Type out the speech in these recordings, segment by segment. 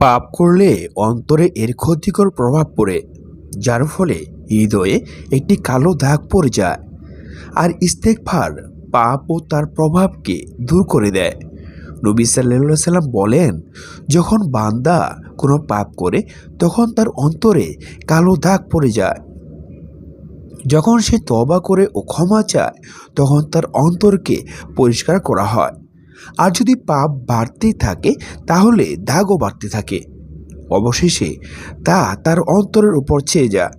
পাপ করলে অন্তরে এর ক্ষতিকর প্রভাব পড়ে, যার ফলে হৃদয়ে একটি কালো দাগ পড়ে যায়। আর ইস্তেকফার পাপ ও তার প্রভাবকে দূর করে দেয়। নবী সাল্লা সাল্লাম বলেন, যখন বান্দা কোনো পাপ করে, তখন তার অন্তরে কালো দাগ পড়ে যায়। যখন সে তবা করে ও ক্ষমা চায়, তখন তার অন্তরকে পরিষ্কার করা হয়। আর যদি পাপ বাড়তেই থাকে, তাহলে দাগও বাড়তে থাকে। অবশেষে তা তার অন্তরের উপর চেয়ে যায়।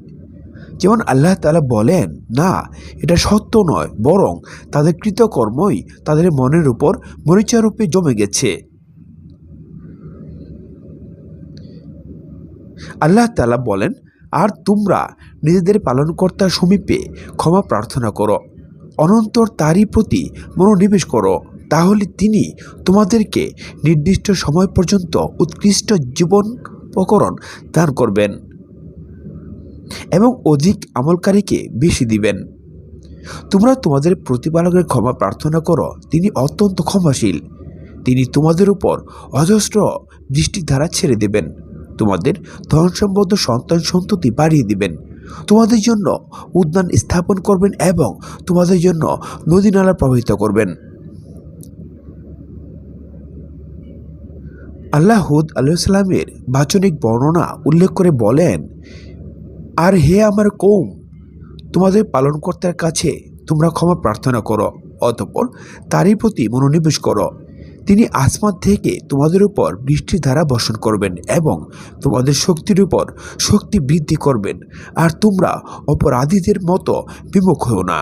যেমন আল্লাহ তালা বলেন, না, এটা সত্য নয়, বরং তাদের কৃতকর্মই তাদের মনের উপর মরিচারূপে জমে গেছে। আল্লাহ তালা বলেন, আর তোমরা নিজেদের পালনকর্তার সমীপে ক্ষমা প্রার্থনা করো। অনন্তর তারই প্রতি মনোনিবেশ করো। তাহলে তিনি তোমাদেরকে নির্দিষ্ট সময় পর্যন্ত উৎকৃষ্ট জীবন প্রকরণ দান করবেন এবং অধিক আমলকারীকে বেশি দিবেন। তোমরা তোমাদের প্রতিপালকের ক্ষমা প্রার্থনা করো, তিনি অত্যন্ত ক্ষমাশীল। তিনি তোমাদের উপর অজস্র দৃষ্টিধারা ছেড়ে দেবেন। তোমাদের ধন সম্পদ সন্তান সন্ততি বাড়িয়ে দিবেন। তোমাদের জন্য উদ্যান স্থাপন করবেন এবং তোমাদের জন্য নদী নালা প্রবাহিত করবেন। আল্লাহ হুদ আলাইসাল্লামের বাচনিক বর্ণনা উল্লেখ করে বলেন, আর হে আমার কৌম তোমাদের পালনকর্তার কাছে তোমরা ক্ষমা প্রার্থনা করো, অতঃপর তারই প্রতি মনোনিবেশ করো। তিনি আসমান থেকে তোমাদের উপর বৃষ্টির ধারা বর্ষণ করবেন এবং তোমাদের শক্তির উপর শক্তি বৃদ্ধি করবেন, আর তোমরা অপরাধীদের মতো বিমুখ হও না।